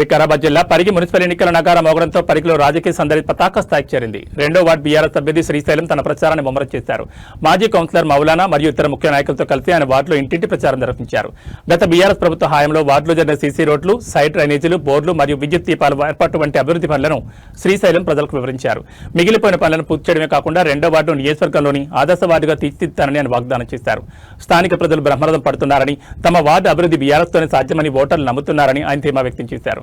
వికారాబాద్ జిల్లా పరిగి మున్సిపల్ ఎన్నికల నగారం మోగడంతో పరిగిలో రాజకీయ సందడి పతాక స్థాయికి చేరింది. రెండో వార్డు బీఆర్ఎస్ అభ్యర్థి శ్రీశైలం తన ప్రచారాన్ని ముమ్మరం చేశారు. మాజీ కౌన్సిలర్ మౌలానా మరియు ఇతర ముఖ్య నాయకులతో కలిసి ఆయన వార్డులో ఇంటింటి ప్రచారం నిర్వహించారు. గత బీఆర్ఎస్ ప్రభుత్వ హాయంలో వార్డులో జరిగిన సీసీ రోడ్లు సైడ్ డ్రైనేజీలు బోర్డులు మరియు విద్యుత్ దీపాల ఏర్పాటు వంటి అభివృద్ధి పనులను శ్రీశైలం ప్రజలకు వివరించారు. మిగిలిపోయిన పనులను పూర్తి చేయడమే కాకుండా రెండో వార్డు నియోజకవర్గంలోని ఆదర్శ వార్డుగా తీర్చిదిద్దానని ఆయన వాగ్దానం చేశారు. స్థానిక ప్రజలు బ్రహ్మరథం పడుతున్నారని తమ వార్డు అభివృద్ధి బీఆర్ఎస్తోనే సాధ్యమని ఓటర్లు నమ్ముతున్నారని ఆయన ధీమా వ్యక్తం చేశారు.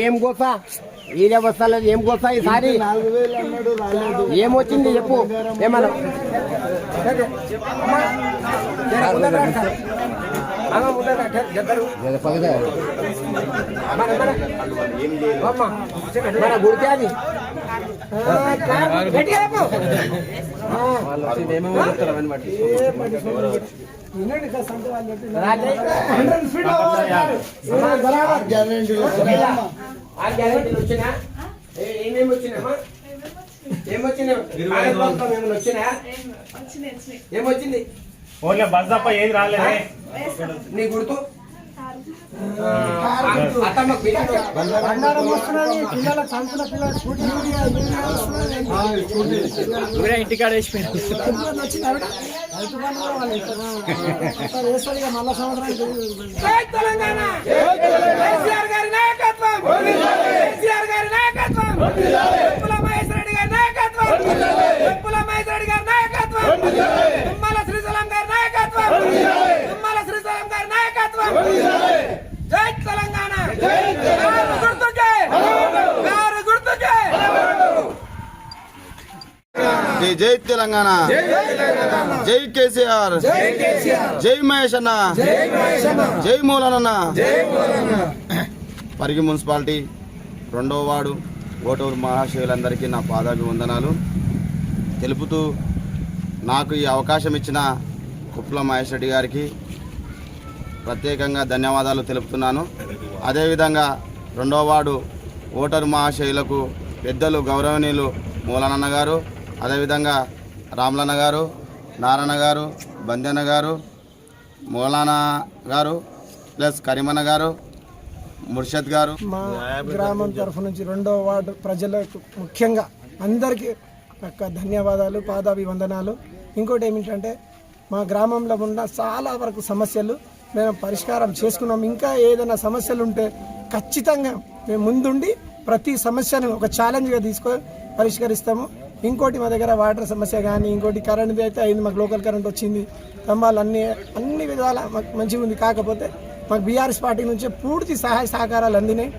ఏం గోస ఏరియా వస్తాలేదు ఏం గోస ఈసారి ఏమొచ్చింది చెప్పు ఏమన్నా మన అది ఏమేమి వచ్చినాయా ఏమొచ్చింది బస్ తప్ప ఏది రాలేదే. నీ గుర్తు. బంగారం వస్తున్నది పిల్లల సంతుల పిల్లల స్కూటీ ఇంటికాడ వచ్చింది ఆవిడ. రైతు బంధు కూడా వాళ్ళు ఇస్తారు. సార్, వేస్తారు ఇక మళ్ళా సంవత్సరానికి తెలియదు. జై తెలంగాణ కేసీఆర్ గారి నాయకత్వం కేసీఆర్ గారి నాయకత్వం ఉప్పుల మహేష్ రెడ్డి గారి నాయకత్వం ఉప్పుల మహేష్ రెడ్డి గారి నాయకత్వం తుమ్మల శ్రీశైలం గారి నాయకత్వం తుమ్మల శ్రీశైలం గారి నాయకత్వం జై తెలంగాణ గారు గుర్తుకే గారు గుర్తుకే జై జై తెలంగాణ. జై కేసీఆర్. జై మహేష్ అన్న. జై మూలనన్న పరిగి మున్సిపాలిటీ రెండవ వార్డు ఓటూరు మహాశివులందరికీ నా పాదాభివందనాలు. తెలుపుతూ నాకు ఈ అవకాశం ఇచ్చిన కుప్పల మహేష్ రెడ్డి గారికి ప్రత్యేకంగా ధన్యవాదాలు తెలుపుతున్నాను. అదేవిధంగా రెండవ వార్డు ఓటరు మహాశయులకు పెద్దలు గౌరవనీయులు మూలనన్న గారు అదేవిధంగా రామ్లన్న గారు నారాయణ గారు బందెన్న గారు మౌలానా గారు ప్లస్ కరీమన్న గారు ముర్షద్ గారు. మా గ్రామం తరఫు నుంచి రెండో వార్డు ప్రజలకు ముఖ్యంగా అందరికీ యొక్క ధన్యవాదాలు పాదాభివందనాలు. ఇంకోటి ఏమిటంటే మా గ్రామంలో ఉన్న చాలా వరకు సమస్యలు మేము పరిష్కారం చేసుకున్నాం. ఇంకా ఏదైనా సమస్యలు ఉంటే ఖచ్చితంగా మేము ముందుండి ప్రతి సమస్యను ఒక ఛాలెంజ్గా తీసుకొని పరిష్కరిస్తాము. ఇంకోటి మా దగ్గర వాటర్ సమస్య కానీ ఇంకోటి కరెంట్ అయితే అయింది మాకు లోకల్ కరెంట్ వచ్చింది. స్తంభాలు అన్ని అన్ని విధాల మాకు మంచిగా ఉంది కాకపోతే మాకు బీఆర్ఎస్ పార్టీ నుంచి పూర్తి సహాయ సహకారాలు అందినాయి.